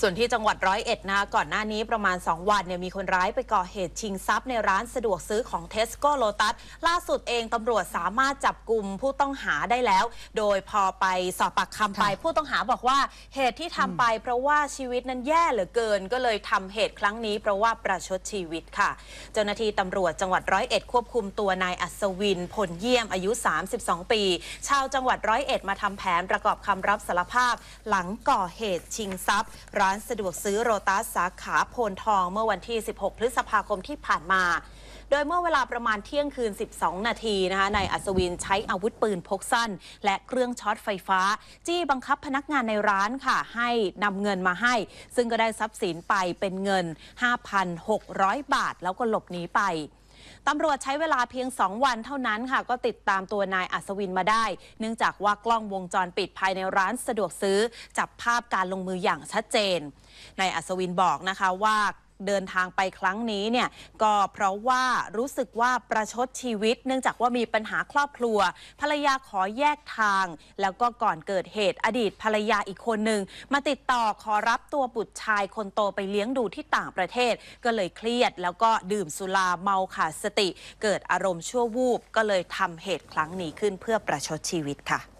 ส่วนที่จังหวัดร้อยเอ็ดนะคะก่อนหน้านี้ประมาณ 2 วันเนี่ยมีคนร้ายไปก่อเหตุชิงทรัพย์ในร้านสะดวกซื้อของเทสโก้โลตัสล่าสุดเองตำรวจสามารถจับกลุ่มผู้ต้องหาได้แล้ว โดยพอไปสอบปากคำไปค่ะผู้ต้องหาบอกว่าเหตุที่ทำไปเพราะว่าชีวิตนั้นแย่เหลือเกิน ก็เลยทำเหตุครั้งนี้เพราะว่าประชดชีวิตค่ะ เจ้าหน้าที่ตำรวจจังหวัดร้อยเอ็ดควบคุมตัวนายอัศวินผลเยี่ยมอายุ 32 ปี ชาวจังหวัดร้อยเอ็ดมาทำแผนประกอบคำรับสารภาพ หลังก่อเหตุชิงทรัพย์ร้านสะดวกซื้อโรตัสสาขาโพนทองเมื่อวันที่ 16 พฤษภาคมที่ผ่านมา โดยเมื่อเวลาประมาณเที่ยงคืน 12 นาทีนะคะนายอัศวินใช้อาวุธปืนพกสั้น และเครื่องช็อตไฟฟ้า จี้บังคับพนักงานในร้านค่ะ ให้นำเงินมาให้ ซึ่งก็ได้ทรัพย์สินไปเป็นเงิน 5,600 บาท แล้วก็หลบหนีไป ตำรวจใช้เวลาเพียง 2 วันเท่านั้นค่ะ ก็ติดตามตัวนายอัศวินมาได้ เนื่องจากว่ากล้องวงจรปิดภายในร้านสะดวกซื้อ จับภาพการลงมืออย่างชัดเจนนายอัศวินบอกนะคะว่า เดินทางไปครั้งนี้เนี่ยก็เพราะว่ารู้สึกว่าประชดชีวิต เนื่องจากว่ามีปัญหาครอบครัว ภรรยาขอแยกทาง แล้วก็ก่อนเกิดเหตุอดีตภรรยาอีกคนหนึ่งมาติดต่อขอรับตัวบุตรชายคนโตไปเลี้ยงดูที่ต่างประเทศ ก็เลยเครียด แล้วก็ดื่มสุราเมาขาดสติ เกิดอารมณ์ชั่ววูบก็เลยทำเหตุครั้งนี้ขึ้นเพื่อประชดชีวิตค่ะ